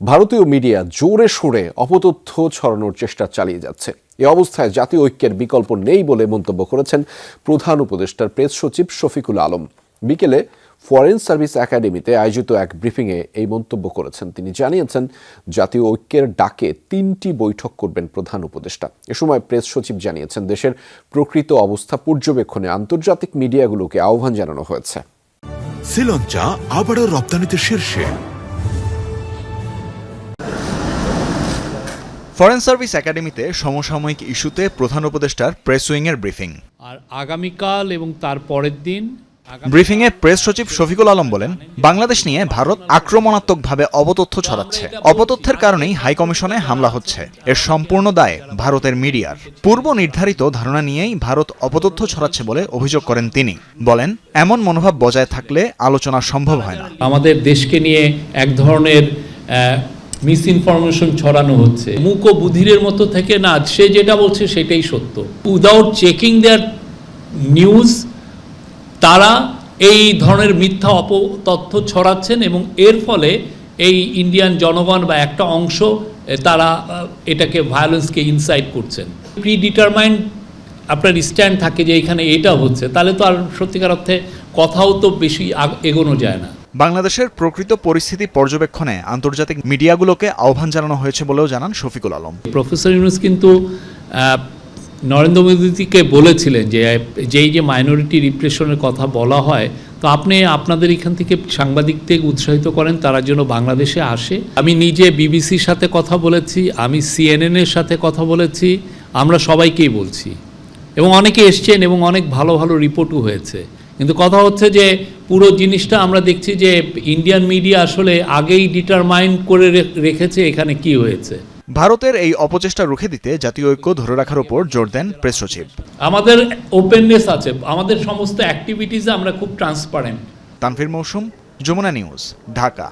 ভারতীয় মিডিয়া জোরে সোরে অপতথ্য ছড়ানোর চেষ্টা চালিয়ে যাচ্ছে। এ অবস্থায় জাতীয় ঐক্যের বিকল্প নেই বলে মন্তব্য করেছেন প্রধান উপদেষ্টার প্রেস সচিব শফিকুল আলম। বিকেলে ফরেন সার্ভিস একাডেমিতে আয়োজিত এক ব্রিফিংয়ে এই মন্তব্য করেছেন। তিনি জানিয়েছেন, জাতীয় ঐক্যের ডাকে তিনটি বৈঠক করবেন প্রধান উপদেষ্টা। এ সময় প্রেস সচিব জানিয়েছেন, দেশের প্রকৃত অবস্থা পর্যবেক্ষণে আন্তর্জাতিক মিডিয়াগুলোকে আহ্বান জানানো হয়েছে। শ্রীলঞ্চা আবারও রপ্তানিতে শীর্ষে। ফরেন সার্ভিস একাডেমিতে সমসাময়িক ইস্যুতে প্রধান উপদেষ্টার প্রেস উইংয়ের ব্রিফিং। আর আগামীকাল এবং তার পরের দিন ব্রিফিংয়ে প্রেস সচিব শফিকুল আলম বলেন বাংলাদেশ নিয়ে ভারত আক্রমণাত্মকভাবে অবতথ্য ছড়াচ্ছে। অপতথ্যের কারণেই হাই কমিশনে হামলা হচ্ছে। এর সম্পূর্ণ দায় ভারতের মিডিয়ার। পূর্ব নির্ধারিত ধারণা নিয়েই ভারত অপতথ্য ছড়াচ্ছে বলে অভিযোগ করেন তিনি। বলেন এমন মনোভাব বজায় থাকলে আলোচনা সম্ভব হয় না। আমাদের দেশকে নিয়ে এক ধরনের মিস ইনফরমেশন ছড়ানো হচ্ছে। মুক ও বুধিরের মতো থেকে না, সে যেটা বলছে সেটাই সত্য। উইদাউট চেকিং দেয়ার নিউজ তারা এই ধরনের মিথ্যা অপ তথ্য ছড়াচ্ছেন এবং এর ফলে এই ইন্ডিয়ান জনগণ বা একটা অংশ, তারা এটাকে ভায়োলেন্সকে ইনসাইট করছেন। প্রি ডিটারমাইন্ড আপনার স্ট্যান্ড থাকে যে এখানে এটা হচ্ছে, তাহলে তো আর সত্যিকার অর্থে কথাও তো বেশি এগোনো যায় না। বাংলাদেশের প্রকৃত পরিস্থিতি পর্যবেক্ষণে আন্তর্জাতিক মিডিয়াগুলোকে আহ্বান জানানো হয়েছে বলেও জানান শফিকুল আলম। প্রফেসর ইউনুস কিন্তু নরেন্দ্র মোদীকে বলেছিলেন যে যেই যে মাইনরিটি রিপ্রেশনের কথা বলা হয়, তো আপনি আপনাদের এখান থেকে সাংবাদিকদের উৎসাহিত করেন, তারা যেন বাংলাদেশে আসে। আমি নিজে বিবিসির সাথে কথা বলেছি, আমি সিএনএনের সাথে কথা বলেছি, আমরা সবাইকেই বলছি। এবং অনেকে এসছেন এবং অনেক ভালো ভালো রিপোর্টও হয়েছে। কিন্তু কথা হচ্ছে যে পুরো জিনিসটা আমরা দেখছি যে ইন্ডিয়ান মিডিয়া আসলে আগেই ডিটারমাইন করে রেখেছে এখানে কি হয়েছে। ভারতের এই অপচেষ্টা রুখে দিতে জাতীয় ঐক্য ধরে রাখার উপর জোর দেন প্রেস সচিব। আমাদের ওপেননেস আছে আমাদের সমস্ত অ্যাক্টিভিটিসে আমরা খুব ট্রান্সপারেন্ট তানফির মৌসুম যমুনা নিউজ ঢাকা।